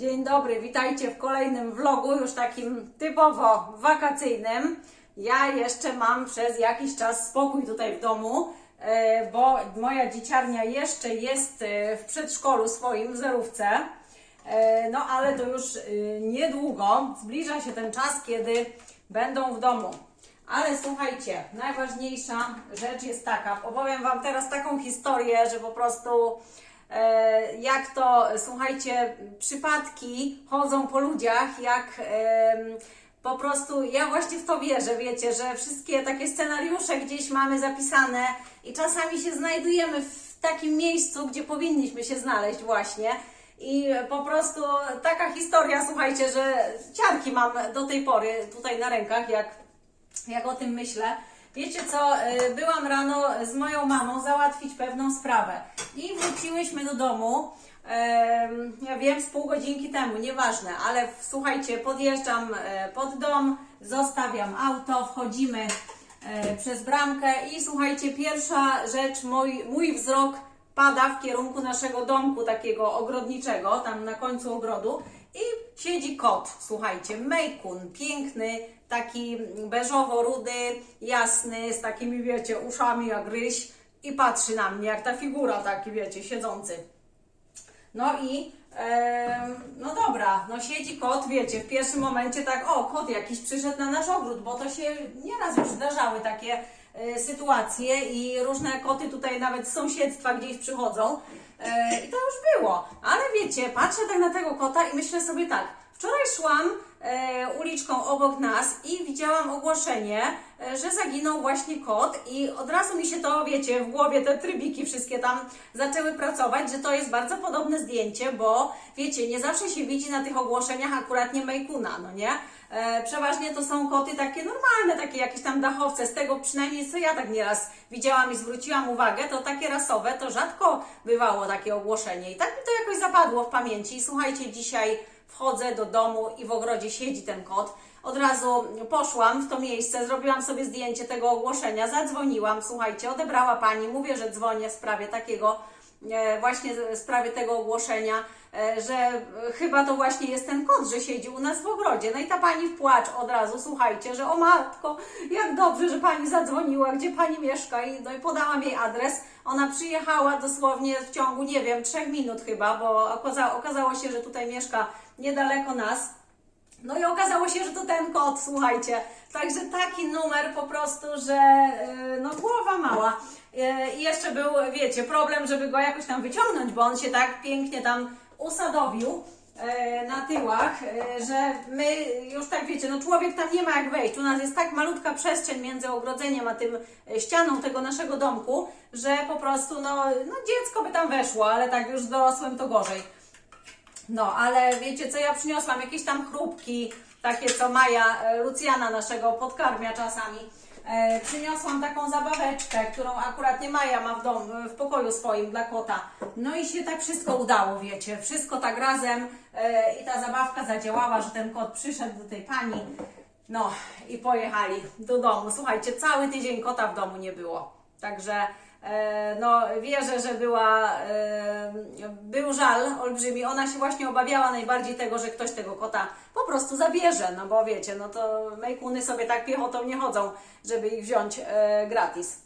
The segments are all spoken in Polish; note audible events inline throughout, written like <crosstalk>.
Dzień dobry, witajcie w kolejnym vlogu, już takim typowo wakacyjnym. Ja jeszcze mam przez jakiś czas spokój tutaj w domu, e, bo moja dzieciarnia jeszcze jest e, w przedszkolu swoim, w zerówce. E, No ale to już niedługo, zbliża się ten czas, kiedy będą w domu. Ale słuchajcie, najważniejsza rzecz jest taka, opowiem Wam teraz taką historię, że po prostu jak to, słuchajcie, przypadki chodzą po ludziach, jak po prostu ja właśnie w to wierzę, wiecie, że wszystkie takie scenariusze gdzieś mamy zapisane i czasami się znajdujemy w takim miejscu, gdzie powinniśmy się znaleźć właśnie. I po prostu taka historia, słuchajcie, że ciarki mam do tej pory tutaj na rękach, jak jak o tym myślę. Wiecie co, y, byłam rano z moją mamą załatwić pewną sprawę i wróciłyśmy do domu. Ja wiem, z pół godzinki temu, nieważne, ale słuchajcie, podjeżdżam e, pod dom, zostawiam auto, wchodzimy e, przez bramkę i słuchajcie, pierwsza rzecz, mój, mój wzrok pada w kierunku naszego domku takiego ogrodniczego, tam na końcu ogrodu i siedzi kot, słuchajcie, mejkun, piękny, taki beżowo-rudy, jasny, z takimi, wiecie, uszami jak ryś i patrzy na mnie, jak ta figura taki, wiecie, siedzący. No i no dobra, no siedzi kot, wiecie, w pierwszym momencie tak, o, kot jakiś przyszedł na nasz ogród, bo to się nieraz już zdarzały takie e, sytuacje i różne koty tutaj nawet z sąsiedztwa gdzieś przychodzą i to już było. Ale wiecie, patrzę tak na tego kota i myślę sobie tak, wczoraj szłam e, uliczką obok nas i widziałam ogłoszenie, e, że zaginął właśnie kot i od razu mi się to, wiecie, w głowie te trybiki wszystkie tam zaczęły pracować, że to jest bardzo podobne zdjęcie, bo wiecie, nie zawsze się widzi na tych ogłoszeniach akurat nie Mejkuna, no nie? E, przeważnie to są koty takie normalne, takie jakieś tam dachowce, z tego przynajmniej co ja tak nieraz widziałam i zwróciłam uwagę, to takie rasowe, to rzadko bywało takie ogłoszenie. I tak mi to jakoś zapadło w pamięci. I słuchajcie, dzisiaj wchodzę do domu i w ogrodzie siedzi ten kot. Od razu poszłam w to miejsce, zrobiłam sobie zdjęcie tego ogłoszenia, zadzwoniłam, słuchajcie, odebrała pani, mówię, że dzwonię w sprawie takiego, e, właśnie w sprawie tego ogłoszenia, e, że e, chyba to właśnie jest ten kot, że siedzi u nas w ogrodzie. No i ta pani w płacz od razu, słuchajcie, że o matko, jak dobrze, że pani zadzwoniła, gdzie pani mieszka i, no i podałam jej adres. Ona przyjechała dosłownie w ciągu, nie wiem, trzech minut chyba, bo okaza- okazało się, że tutaj mieszka niedaleko nas. No i okazało się, że to ten kot, słuchajcie. Także taki numer po prostu, że yy, no głowa mała. Yy, I jeszcze był, wiecie, problem, żeby go jakoś tam wyciągnąć, bo on się tak pięknie tam usadowił na tyłach, yy, że my już tak wiecie, no człowiek tam nie ma jak wejść. U nas jest tak malutka przestrzeń między ogrodzeniem a tym yy, ścianą tego naszego domku, że po prostu no, no dziecko by tam weszło, ale tak już dorosłym to gorzej. No, ale wiecie co, ja przyniosłam jakieś tam chrupki, takie co Maja, e, Lucjana naszego podkarmia czasami. E, przyniosłam taką zabaweczkę, którą akurat nie Maja ma w domu, w pokoju swoim dla kota. No i się tak wszystko udało, wiecie, wszystko tak razem e, i ta zabawka zadziałała, że ten kot przyszedł do tej pani. No i pojechali do domu. Słuchajcie, cały tydzień kota w domu nie było. Także e, no, wierzę, że była, e, był żal olbrzymi. Ona się właśnie obawiała najbardziej tego, że ktoś tego kota po prostu zabierze. No bo wiecie, no to mejkuny sobie tak piechotą nie chodzą, żeby ich wziąć e, gratis.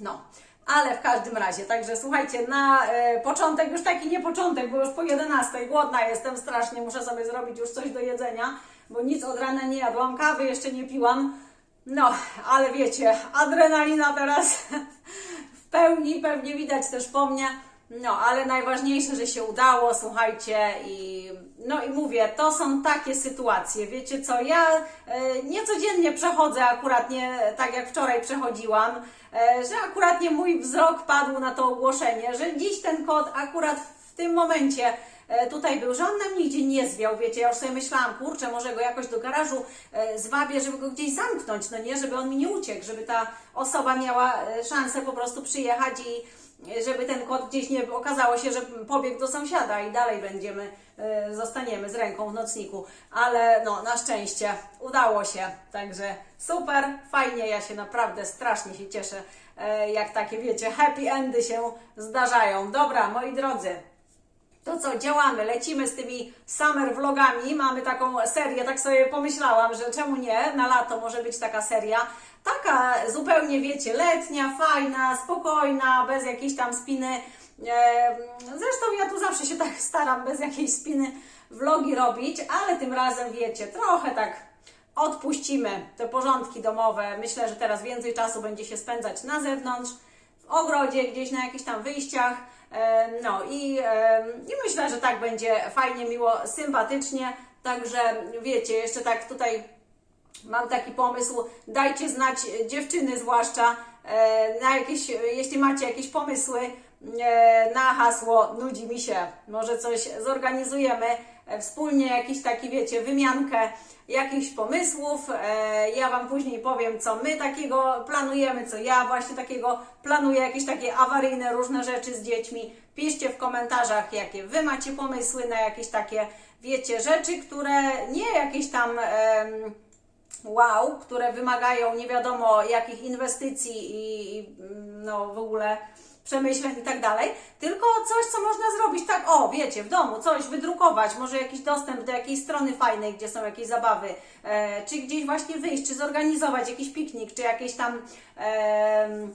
No, ale w każdym razie, także słuchajcie, na e, początek, już taki nie początek, bo już po 11, głodna jestem strasznie, muszę sobie zrobić już coś do jedzenia, bo nic od rana nie jadłam, kawy jeszcze nie piłam. No, ale wiecie, adrenalina teraz <laughs> pełni, pewnie widać też po mnie. No, ale najważniejsze, że się udało, słuchajcie, i no i mówię, to są takie sytuacje. Wiecie co, ja e, niecodziennie przechodzę, akurat nie tak jak wczoraj przechodziłam, e, że akurat nie mój wzrok padł na to ogłoszenie, że dziś ten kot akurat w tym momencie tutaj był, że on nam nigdzie nie zwiał, wiecie, ja już sobie myślałam, kurczę, może go jakoś do garażu e, zwabię, żeby go gdzieś zamknąć, no nie, żeby on mi nie uciekł, żeby ta osoba miała e, szansę po prostu przyjechać i żeby ten kot gdzieś nie okazało się, że pobiegł do sąsiada i dalej będziemy, e, zostaniemy z ręką w nocniku. Ale no, na szczęście udało się. Także super, fajnie, ja się naprawdę strasznie się cieszę, e, jak takie wiecie, happy endy się zdarzają. Dobra, moi drodzy, To co, działamy, lecimy z tymi summer vlogami, mamy taką serię, tak sobie pomyślałam, że czemu nie, na lato może być taka seria, taka zupełnie, wiecie, letnia, fajna, spokojna, bez jakiejś tam spiny, Zresztą ja tu zawsze się tak staram bez jakiejś spiny vlogi robić, ale tym razem wiecie, trochę tak odpuścimy. Te porządki domowe. Myślę, że teraz więcej czasu będzie się spędzać na zewnątrz, ogrodzie, gdzieś na jakichś tam wyjściach. No i, i myślę, że tak będzie fajnie, miło, sympatycznie. Także wiecie, jeszcze tak tutaj Mam taki pomysł, dajcie znać dziewczyny zwłaszcza, e, na jakieś, jeśli macie jakieś pomysły e, na hasło nudzi mi się, może coś zorganizujemy wspólnie, jakiś taki wiecie, wymiankę jakichś pomysłów. E, Ja Wam później powiem, co my takiego planujemy, co ja właśnie takiego planuję, jakieś takie awaryjne różne rzeczy z dziećmi. Piszcie w komentarzach, jakie Wy macie pomysły na jakieś takie, wiecie, rzeczy, które nie jakieś tam... wow, które wymagają nie wiadomo jakich inwestycji i, i no w ogóle przemyśleń i tak dalej, tylko coś, co można zrobić tak, o, wiecie, w domu, coś wydrukować, może jakiś dostęp do jakiejś strony fajnej, gdzie są jakieś zabawy, e, czy gdzieś właśnie wyjść, czy zorganizować jakiś piknik, czy jakieś tam em,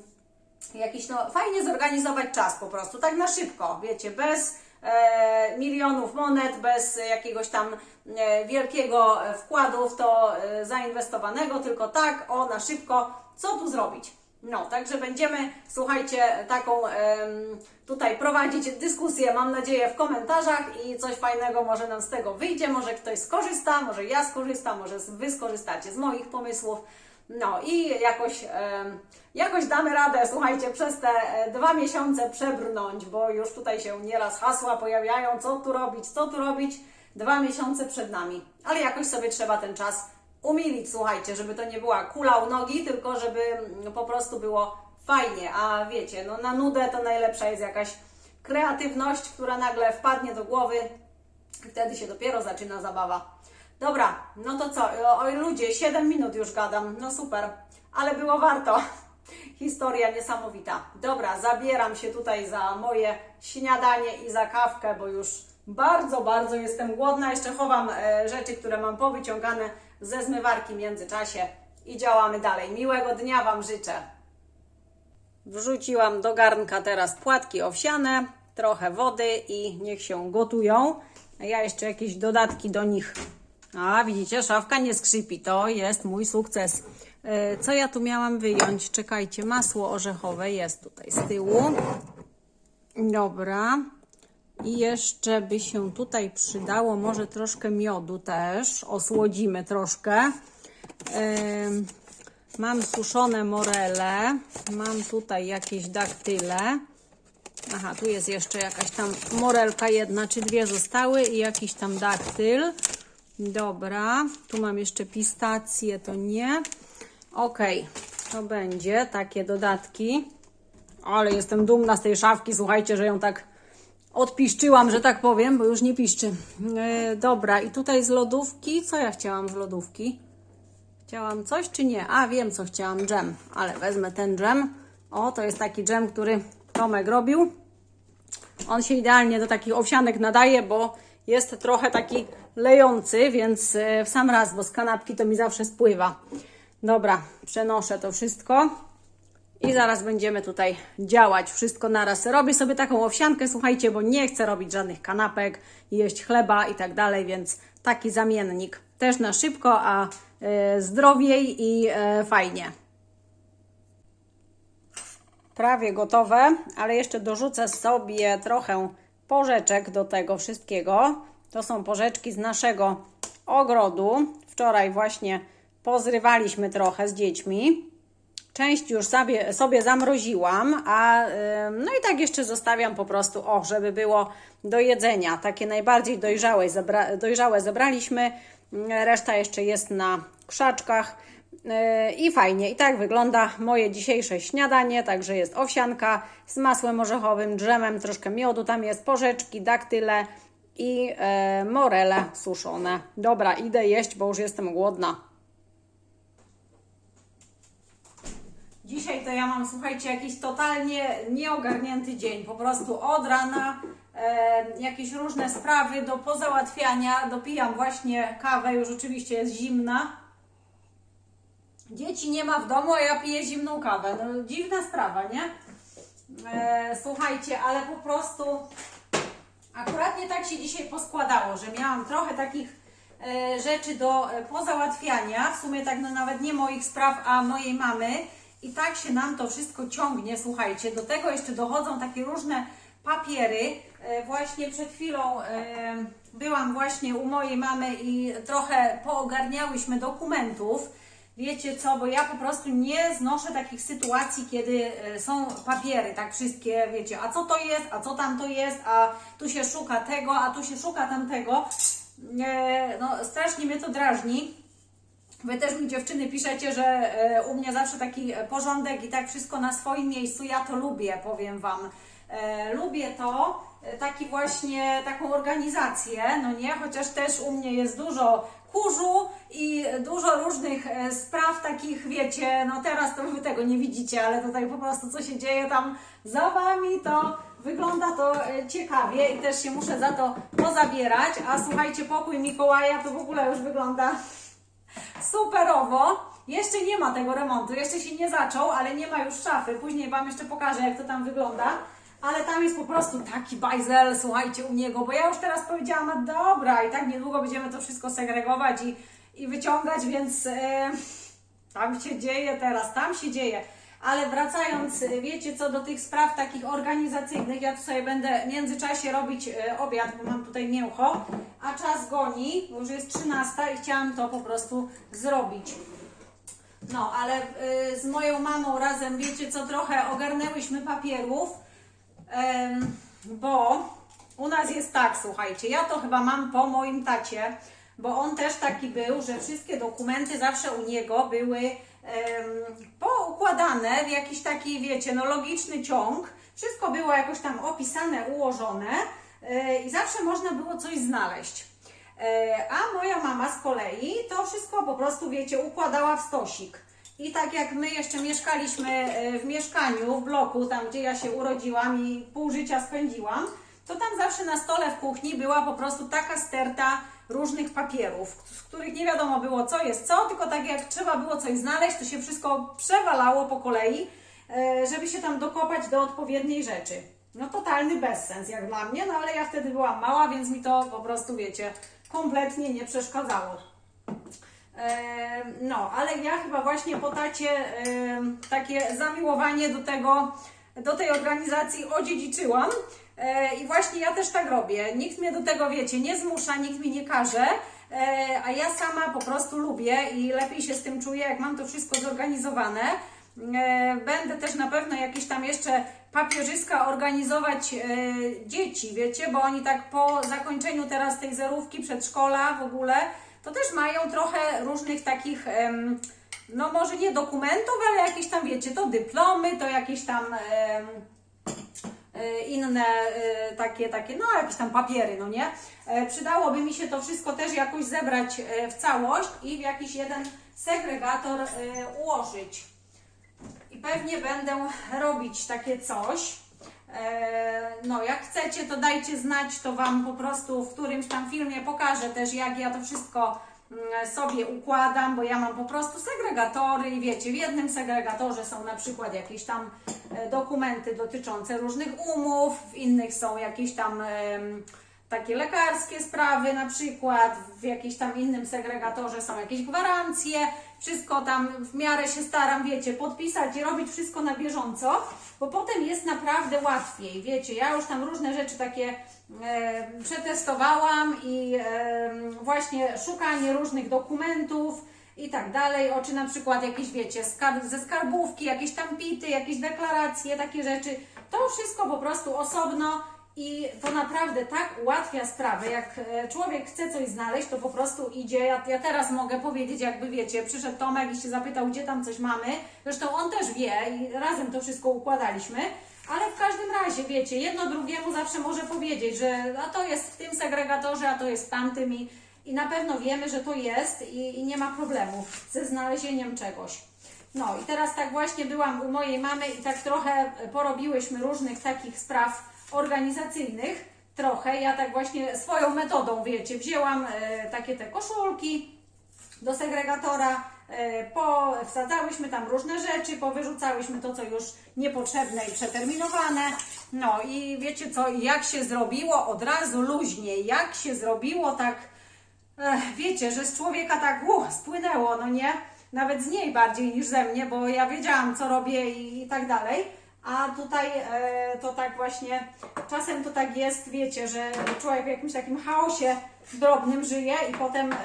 jakiś, no, fajnie zorganizować czas po prostu, tak na szybko, wiecie, bez e, milionów monet, bez jakiegoś tam e, wielkiego wkładu w to e, zainwestowanego, tylko tak, o, na szybko, co tu zrobić? No, także będziemy, słuchajcie, taką tutaj prowadzić dyskusję, mam nadzieję, w komentarzach i coś fajnego może nam z tego wyjdzie, może ktoś skorzysta, może ja skorzystam, może Wy skorzystacie z moich pomysłów. No i jakoś, jakoś damy radę, słuchajcie, przez te e, dwa miesiące przebrnąć, bo już tutaj się nieraz hasła pojawiają, co tu robić, co tu robić. Dwa miesiące przed nami, ale jakoś sobie trzeba ten czas umilić, słuchajcie, żeby to nie była kula u nogi, tylko żeby mm, po prostu było fajnie, a wiecie, no na nudę to najlepsza jest jakaś kreatywność, która nagle wpadnie do głowy, wtedy się dopiero zaczyna zabawa. Dobra, no to co? Oj ludzie, 7 minut już gadam, no super, ale było warto. <laughs> Historia niesamowita. Dobra, zabieram się tutaj za moje śniadanie i za kawkę, bo już bardzo, bardzo jestem głodna. Jeszcze chowam e, rzeczy, które mam powyciągane ze zmywarki w międzyczasie i działamy dalej. Miłego dnia Wam życzę. Wrzuciłam do garnka teraz płatki owsiane, trochę wody i niech się gotują. Ja jeszcze jakieś dodatki do nich. A widzicie, szafka nie skrzypi. To jest mój sukces. E, Co ja tu miałam wyjąć? Czekajcie, masło orzechowe jest tutaj z tyłu. Dobra. I jeszcze by się tutaj przydało może troszkę miodu też. Osłodzimy troszkę. Mam suszone morele. Mam tutaj jakieś daktyle. Aha, tu jest jeszcze jakaś tam morelka jedna czy dwie zostały i jakiś tam daktyl. Dobra, tu mam jeszcze pistacje, to nie. Ok, to będzie takie dodatki. Ale jestem dumna z tej szafki, słuchajcie, że ją tak odpiszczyłam, że tak powiem, bo już nie piszczy. E, dobra, i tutaj z lodówki, co ja chciałam z lodówki? Chciałam coś czy nie? A, wiem co chciałam, dżem, ale wezmę ten dżem. O, to jest taki dżem, który Tomek robił. On się idealnie do takich owsianek nadaje, bo jest trochę taki lejący, więc e, w sam raz, bo z kanapki to mi zawsze spływa. Dobra, przenoszę to wszystko i zaraz będziemy tutaj działać wszystko naraz. Robię sobie taką owsiankę, słuchajcie, bo nie chcę robić żadnych kanapek, jeść chleba i tak dalej, więc taki zamiennik też na szybko, a e, zdrowiej i e, fajnie. Prawie gotowe, ale jeszcze dorzucę sobie trochę porzeczek do tego wszystkiego. To są porzeczki z naszego ogrodu. Wczoraj właśnie pozrywaliśmy trochę z dziećmi. Część już sobie, sobie zamroziłam, a no i tak jeszcze zostawiam po prostu, o, żeby było do jedzenia. Takie najbardziej dojrzałe, zebra, dojrzałe zebraliśmy, reszta jeszcze jest na krzaczkach. Yy, I fajnie, i tak wygląda moje dzisiejsze śniadanie. Także jest owsianka z masłem orzechowym, drzemem, troszkę miodu, tam jest porzeczki, daktyle i e, morele suszone. Dobra, idę jeść, bo już jestem głodna. Dzisiaj to ja mam, słuchajcie, jakiś totalnie nieogarnięty dzień. Po prostu od rana e, jakieś różne sprawy do pozałatwiania. Dopijam właśnie kawę, już oczywiście jest zimna. Dzieci nie ma w domu, a ja piję zimną kawę. No, dziwna sprawa, nie? E, słuchajcie, ale po prostu akurat nie tak się dzisiaj poskładało, że miałam trochę takich e, rzeczy do e, pozałatwiania. W sumie tak no, nawet nie moich spraw, a mojej mamy. I tak się nam to wszystko ciągnie, słuchajcie. Do tego jeszcze dochodzą takie różne papiery. E, właśnie przed chwilą e, byłam właśnie u mojej mamy i trochę poogarniałyśmy dokumentów. Wiecie co, bo ja po prostu nie znoszę takich sytuacji, kiedy e, są papiery, tak wszystkie, wiecie, a co to jest, a co tam to jest, a tu się szuka tego, a tu się szuka tamtego. No, strasznie mnie to drażni. Wy też mi dziewczyny piszecie, że e, u mnie zawsze taki e, porządek i tak wszystko na swoim miejscu. Ja to lubię, powiem Wam. E, lubię to, taki właśnie, taką organizację, no nie, chociaż też u mnie jest dużo kurzu i dużo różnych spraw takich, wiecie, no teraz to Wy tego nie widzicie, ale tutaj po prostu co się dzieje tam za Wami, to wygląda to ciekawie i też się muszę za to pozabierać, a słuchajcie, pokój Mikołaja to w ogóle już wygląda superowo. Jeszcze nie ma tego remontu, jeszcze się nie zaczął, ale nie ma już szafy. Później Wam jeszcze pokażę, jak to tam wygląda. Ale tam jest po prostu taki bajzel, słuchajcie, u niego, bo ja już teraz powiedziałam, a dobra, i tak niedługo będziemy to wszystko segregować i, i wyciągać, więc e, tam się dzieje teraz, tam się dzieje. Ale wracając, e, wiecie co, do tych spraw takich organizacyjnych, ja tu sobie będę w międzyczasie robić e, obiad, bo mam tutaj mięcho, a czas goni, bo już jest 13 i chciałam to po prostu zrobić. No, ale y, z moją mamą razem, wiecie co, trochę ogarnęłyśmy papierów, bo u nas jest tak, słuchajcie, ja to chyba mam po moim tacie, bo on też taki był, że wszystkie dokumenty zawsze u niego były poukładane w jakiś taki, wiecie, no logiczny ciąg. Wszystko było jakoś tam opisane, ułożone e, i zawsze można było coś znaleźć. E, A moja mama z kolei to wszystko po prostu, wiecie, układała w stosik. I tak jak my jeszcze mieszkaliśmy e, w mieszkaniu, w bloku, tam gdzie ja się urodziłam i pół życia spędziłam, to tam zawsze na stole w kuchni była po prostu taka sterta różnych papierów, z których nie wiadomo było co jest co, tylko tak jak trzeba było coś znaleźć, to się wszystko przewalało po kolei, e, żeby się tam dokopać do odpowiedniej rzeczy. No totalny bezsens jak dla mnie, no ale ja wtedy byłam mała, więc mi to po prostu, wiecie, kompletnie nie przeszkadzało. E, No, ale ja chyba właśnie po tacie e, takie zamiłowanie do tego, do tej organizacji odziedziczyłam. E, I właśnie ja też tak robię. Nikt mnie do tego, wiecie, nie zmusza, nikt mi nie każe, e, a ja sama po prostu lubię i lepiej się z tym czuję, jak mam to wszystko zorganizowane. E, Będę też na pewno jakieś tam jeszcze papierzyska organizować dzieci, wiecie, bo oni tak po zakończeniu teraz tej zerówki przedszkola w ogóle, to też mają trochę różnych takich, no może nie dokumentów, ale jakieś tam, wiecie, to dyplomy, to jakieś tam inne e, takie, takie, no jakieś tam papiery, no nie? E, Przydałoby mi się to wszystko też jakoś zebrać e, w całość i w jakiś jeden segregator e, ułożyć. I pewnie będę robić takie coś. E, No, jak chcecie, to dajcie znać, to Wam po prostu w którymś tam filmie pokażę też, jak ja to wszystko sobie układam, bo ja mam po prostu segregatory i wiecie, w jednym segregatorze są na przykład jakieś tam e, dokumenty dotyczące różnych umów, w innych są jakieś tam takie lekarskie sprawy na przykład, w jakimś tam innym segregatorze są jakieś gwarancje, wszystko tam w miarę się staram, wiecie, podpisać i robić wszystko na bieżąco, bo potem jest naprawdę łatwiej, wiecie, ja już tam różne rzeczy takie e, przetestowałam i e, właśnie szukanie różnych dokumentów i tak dalej, o czy na przykład jakieś, wiecie, ze skarbówki, jakieś tam pity, jakieś deklaracje, takie rzeczy, to wszystko po prostu osobno i to naprawdę tak ułatwia sprawę. Jak e, człowiek chce coś znaleźć, to po prostu idzie. Ja, ja teraz mogę powiedzieć, jakby wiecie, przyszedł Tomek i się zapytał, gdzie tam coś mamy. Zresztą on też wie i razem to wszystko układaliśmy. Ale w każdym razie, wiecie, jedno drugiemu zawsze może powiedzieć, że a to jest w tym segregatorze, a to jest w tamtym i, i na pewno wiemy, że to jest i, i nie ma problemu ze znalezieniem czegoś. No i teraz tak właśnie byłam u mojej mamy i tak trochę porobiłyśmy różnych takich spraw organizacyjnych. Trochę, ja tak właśnie swoją metodą, wiecie, wzięłam e, takie te koszulki do segregatora, e, po, wsadzałyśmy tam różne rzeczy, powyrzucałyśmy to, co już niepotrzebne i przeterminowane. No i wiecie co, jak się zrobiło od razu luźniej, jak się zrobiło tak wiecie, że z człowieka tak uh, spłynęło, no nie? Nawet z niej bardziej niż ze mnie, bo ja wiedziałam, co robię i, i tak dalej. A tutaj e, to tak właśnie, czasem to tak jest, wiecie, że człowiek w jakimś takim chaosie drobnym żyje i potem e,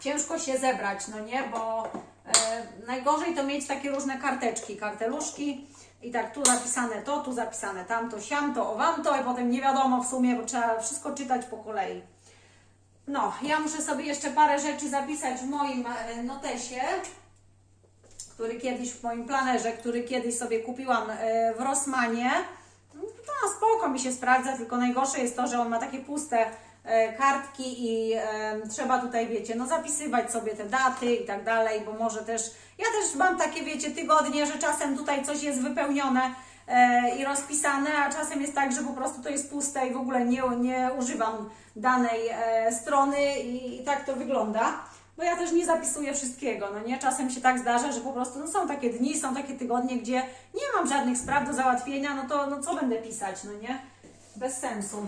ciężko się zebrać, no nie? Bo e, najgorzej to mieć takie różne karteczki, karteluszki i tak tu zapisane to, tu zapisane tamto, siamto, owamto i potem nie wiadomo w sumie, bo trzeba wszystko czytać po kolei. No, ja muszę sobie jeszcze parę rzeczy zapisać w moim e, notesie, który kiedyś w moim planerze, który kiedyś sobie kupiłam e, w Rossmanie. No, spoko mi się sprawdza, tylko najgorsze jest to, że on ma takie puste e, kartki i e, trzeba tutaj, wiecie, no zapisywać sobie te daty i tak dalej, bo może też, ja też mam takie, wiecie, tygodnie, że czasem tutaj coś jest wypełnione i rozpisane, a czasem jest tak, że po prostu to jest puste i w ogóle nie, nie używam danej strony i, i tak to wygląda. Bo ja też nie zapisuję wszystkiego, no nie? Czasem się tak zdarza, że po prostu no, są takie dni, są takie tygodnie, gdzie nie mam żadnych spraw do załatwienia, no to no, co będę pisać, no nie? Bez sensu.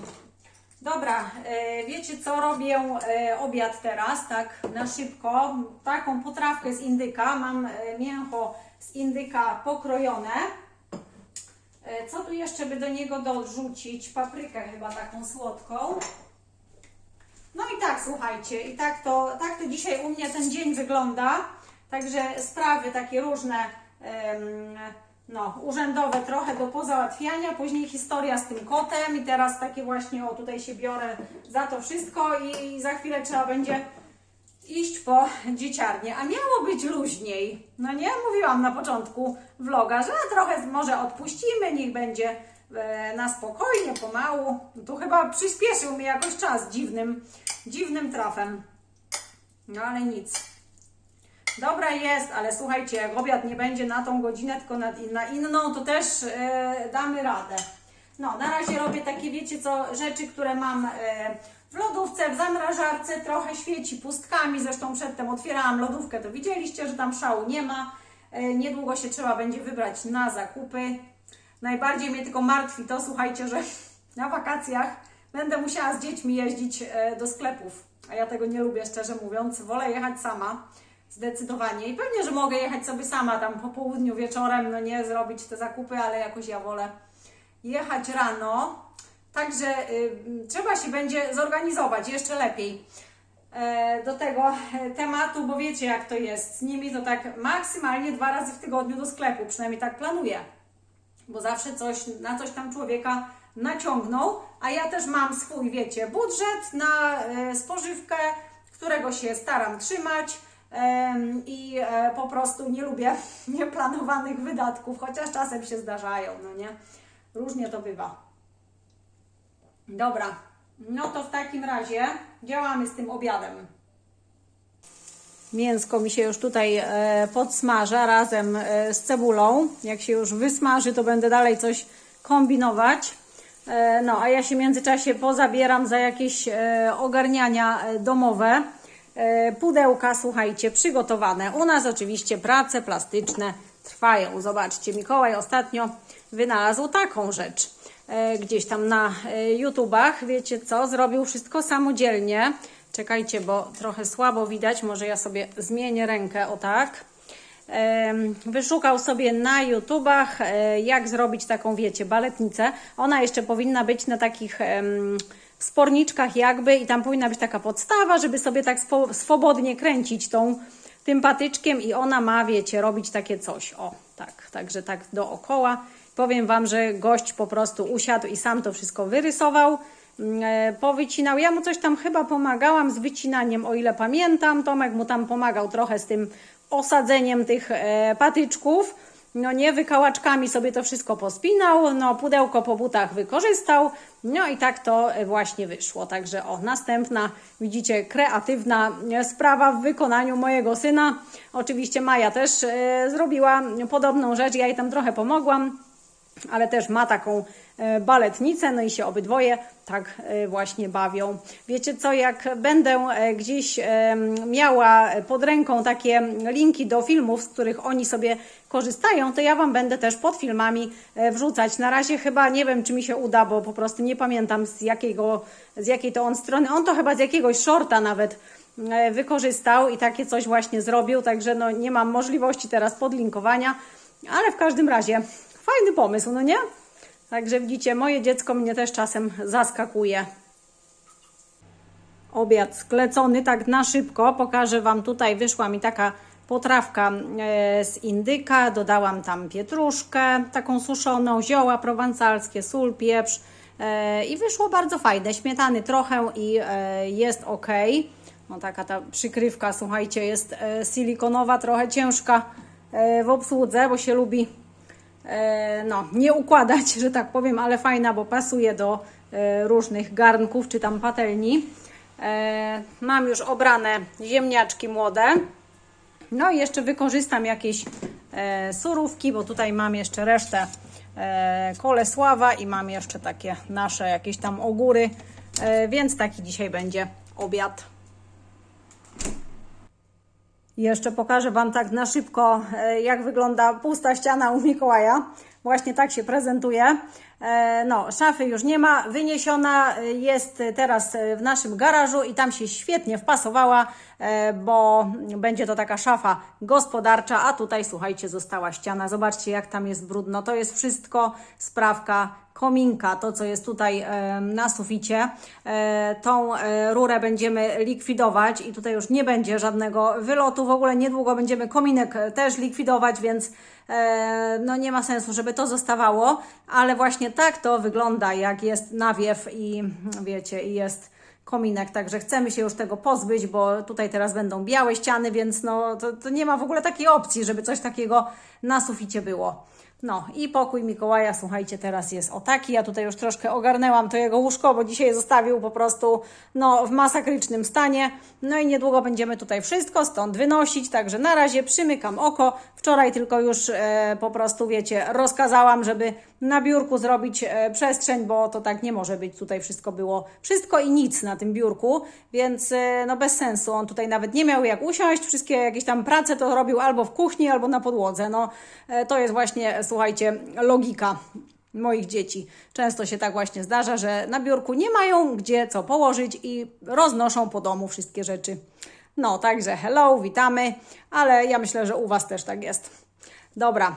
Dobra, e, wiecie co robię e, obiad teraz, tak na szybko. Taką potrawkę z indyka, mam e, mięcho z indyka pokrojone. Co tu jeszcze by do niego dorzucić? Paprykę chyba taką słodką. No i tak, słuchajcie, i tak to, tak to dzisiaj u mnie ten dzień wygląda. Także sprawy takie różne, no, urzędowe trochę do pozałatwiania. Później historia z tym kotem i teraz takie właśnie, o tutaj się biorę za to wszystko i, i za chwilę trzeba będzie iść po dzieciarnię, a miało być luźniej. No nie, mówiłam na początku vloga, że trochę może odpuścimy, niech będzie na spokojnie, pomału. Tu chyba przyspieszył mi jakoś czas dziwnym, dziwnym trafem. No ale nic. Dobra jest, ale słuchajcie, jak obiad nie będzie na tą godzinę, tylko na, inną, to też e, damy radę. No, na razie robię takie, wiecie co, rzeczy, które mam e, w lodówce, w zamrażarce, trochę świeci pustkami, zresztą przedtem otwierałam lodówkę, to widzieliście, że tam szału nie ma. E, niedługo się trzeba będzie wybrać na zakupy. Najbardziej mnie tylko martwi to, słuchajcie, że <laughs> na wakacjach będę musiała z dziećmi jeździć e, do sklepów, a ja tego nie lubię, szczerze mówiąc. Wolę jechać sama, zdecydowanie. I pewnie, że mogę jechać sobie sama tam po południu, wieczorem, no nie zrobić te zakupy, ale jakoś ja wolę jechać rano. Także y, trzeba się będzie zorganizować jeszcze lepiej e, do tego e, tematu, bo wiecie jak to jest. Z nimi to tak maksymalnie dwa razy w tygodniu do sklepu, przynajmniej tak planuję. Bo zawsze coś, na coś tam człowieka naciągną, a ja też mam swój, wiecie, budżet na e, spożywkę, którego się staram trzymać i e, po prostu nie lubię <laughs> nieplanowanych wydatków, chociaż czasem się zdarzają, no nie? Różnie to bywa. Dobra, no to w takim razie działamy z tym obiadem. Mięsko mi się już tutaj e, podsmaża razem e, z cebulą. Jak się już wysmaży, to będę dalej coś kombinować. E, no, a ja się w międzyczasie pozabieram za jakieś ogarniania domowe. Pudełka, słuchajcie, przygotowane. U nas oczywiście prace plastyczne trwają. Zobaczcie, Mikołaj ostatnio wynalazł taką rzecz. Gdzieś tam na YouTubach, wiecie co, zrobił wszystko samodzielnie. Czekajcie, bo trochę słabo widać, może ja sobie zmienię rękę, o tak. Wyszukał sobie na YouTubach, e, jak zrobić taką, wiecie, baletnicę. Ona jeszcze powinna być na takich sporniczkach jakby i tam powinna być taka podstawa, żeby sobie tak swo- swobodnie kręcić tą, tym patyczkiem i ona ma, wiecie, robić takie coś. O, tak, także tak dookoła. Powiem Wam, że gość po prostu usiadł i sam to wszystko wyrysował, powycinał. Ja mu coś tam chyba pomagałam z wycinaniem, o ile pamiętam. Tomek mu tam pomagał trochę z tym osadzeniem tych e, patyczków. no nie, wykałaczkami sobie to wszystko pospinał, no pudełko po butach wykorzystał, no i tak to e, właśnie wyszło. Także o, następna, widzicie, kreatywna e, sprawa w wykonaniu mojego syna. Oczywiście Maja też e, zrobiła podobną rzecz, ja jej tam trochę pomogłam, ale też ma taką e, baletnicę, no i się obydwoje tak e, właśnie bawią. Wiecie co, jak będę e, gdzieś miała pod ręką takie linki do filmów, z których oni sobie korzystają, to ja Wam będę też pod filmami wrzucać. Na razie chyba nie wiem, czy mi się uda, bo po prostu nie pamiętam z, jakiego, z jakiej to on strony. On to chyba z jakiegoś shorta nawet wykorzystał i takie coś właśnie zrobił, także no nie mam możliwości teraz podlinkowania, ale w każdym razie fajny pomysł, no nie? Także widzicie, moje dziecko mnie też czasem zaskakuje. Obiad sklecony tak na szybko. Pokażę Wam tutaj, wyszła mi taka potrawka e, z indyka. Dodałam tam pietruszkę, taką suszoną, zioła prowansalskie, sól, pieprz e, i wyszło bardzo fajne. Śmietany trochę i e, jest ok. No taka ta przykrywka, słuchajcie, jest silikonowa, trochę ciężka w obsłudze, bo się lubi no, nie układać, że tak powiem, ale fajna, bo pasuje do e, różnych garnków czy tam patelni. E, Mam już obrane ziemniaczki młode. No i jeszcze wykorzystam jakieś e, surówki, bo tutaj mam jeszcze resztę e, kolesława i mam jeszcze takie nasze jakieś tam ogóry, e, więc taki dzisiaj będzie obiad. Jeszcze pokażę Wam tak na szybko, e, jak wygląda pusta ściana u Mikołaja. Właśnie tak się prezentuje. E, No, szafy już nie ma, wyniesiona e, jest teraz w naszym garażu i tam się świetnie wpasowała, bo będzie to taka szafa gospodarcza, a tutaj słuchajcie, została ściana. Zobaczcie, jak tam jest brudno. To jest wszystko sprawka kominka, to co jest tutaj na suficie. E, Tą e, rurę będziemy likwidować i tutaj już nie będzie żadnego wylotu. W ogóle niedługo będziemy kominek też likwidować, więc e, no nie ma sensu, żeby to zostawało, ale właśnie tak to wygląda, jak jest nawiew i wiecie, i jest kominek, także chcemy się już tego pozbyć, bo tutaj teraz będą białe ściany, więc no to, to nie ma w ogóle takiej opcji, żeby coś takiego na suficie było. No i pokój Mikołaja, słuchajcie, teraz jest o taki. Ja tutaj już troszkę ogarnęłam to jego łóżko, bo dzisiaj zostawił po prostu no, w masakrycznym stanie. No i niedługo będziemy tutaj wszystko stąd wynosić, także na razie przymykam oko. Wczoraj tylko już e, po prostu, wiecie, rozkazałam, żeby na biurku zrobić e, przestrzeń, bo to tak nie może być. Tutaj wszystko było, wszystko i nic na tym biurku, więc e, no bez sensu. On tutaj nawet nie miał jak usiąść, wszystkie jakieś tam prace to robił albo w kuchni, albo na podłodze. No e, to jest właśnie, słuchajcie, logika moich dzieci. Często się tak właśnie zdarza, że na biurku nie mają gdzie co położyć i roznoszą po domu wszystkie rzeczy. No, także hello, witamy, ale ja myślę, że u Was też tak jest. Dobra,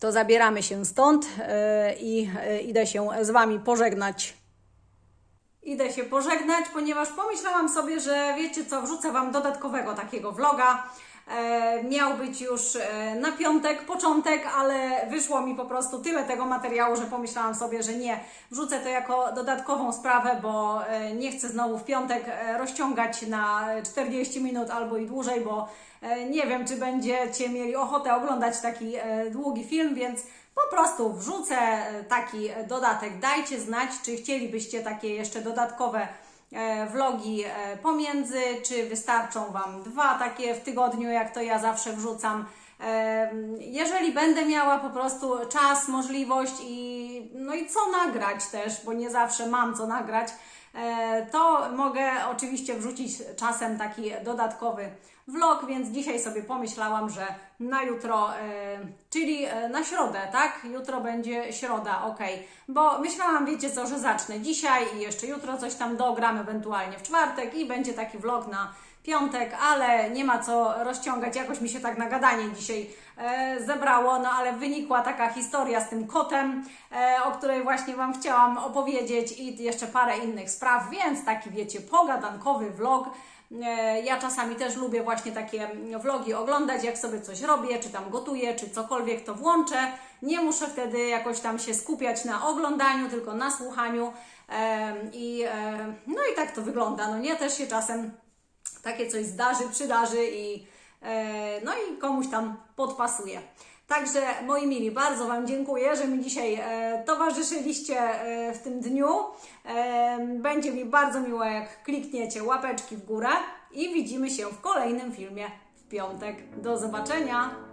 to zabieramy się stąd yy, i yy, idę się z Wami pożegnać. Idę się pożegnać, ponieważ pomyślałam sobie, że wiecie co, wrzucę Wam dodatkowego takiego vloga. E, miał być już e, na piątek początek, ale wyszło mi po prostu tyle tego materiału, że pomyślałam sobie, że nie, wrzucę to jako dodatkową sprawę, bo e, nie chcę znowu w piątek rozciągać na 40 minut albo i dłużej, bo nie wiem, czy będziecie mieli ochotę oglądać taki długi film, więc po prostu wrzucę taki dodatek. Dajcie znać, czy chcielibyście takie jeszcze dodatkowe vlogi e, pomiędzy, czy wystarczą Wam dwa takie w tygodniu, jak to ja zawsze wrzucam. E, Jeżeli będę miała po prostu czas, możliwość i no i co nagrać też, bo nie zawsze mam co nagrać, e, to mogę oczywiście wrzucić czasem taki dodatkowy vlog, więc dzisiaj sobie pomyślałam, że na jutro, e, czyli e, na środę, tak? Jutro będzie środa, ok. Bo myślałam, wiecie co, że zacznę dzisiaj i jeszcze jutro coś tam dogram, ewentualnie w czwartek i będzie taki vlog na piątek, ale nie ma co rozciągać. Jakoś mi się tak na gadanie dzisiaj e, zebrało, no ale wynikła taka historia z tym kotem, e, o której właśnie Wam chciałam opowiedzieć i jeszcze parę innych spraw, więc taki wiecie, pogadankowy vlog. E, Ja czasami też lubię właśnie takie vlogi oglądać, jak sobie coś robię, czy tam gotuję, czy cokolwiek to włączę. Nie muszę wtedy jakoś tam się skupiać na oglądaniu, tylko na słuchaniu. E, I, e, no i tak to wygląda. No nie, też się czasem takie coś zdarzy, przydarzy i, no i komuś tam podpasuje. Także moi mili, bardzo Wam dziękuję, że mi dzisiaj e, towarzyszyliście e, w tym dniu. E, będzie mi bardzo miło, jak klikniecie łapeczki w górę i widzimy się w kolejnym filmie w piątek. Do zobaczenia!